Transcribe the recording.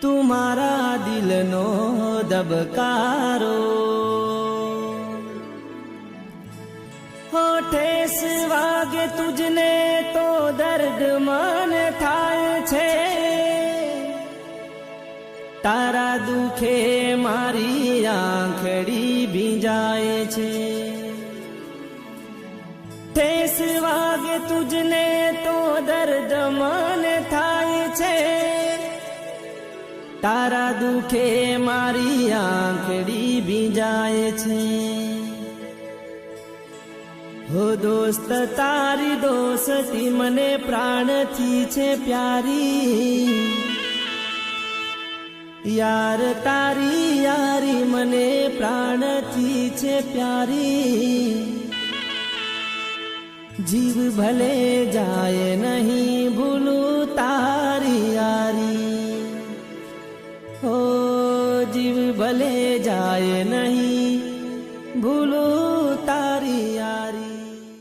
તું મારા દિલનો દબકારો હો ઠેસ વાગે તુજને તો દર્દ મન થાય છે. તારા દુખે મારી આંખડી ભીંજાય છે. ઠેસ વાગે તુજને તો તારા દુખે મારી આંખડી ભીંજાય છે. હો દોસ્ત, તારી દોસ્તી મને પ્રાણથી છે પ્યારી. યાર, તારી યારી મને પ્રાણથી છે પ્યારી. જીવ ભલે જાય નહીં भले जाए नहीं भूलो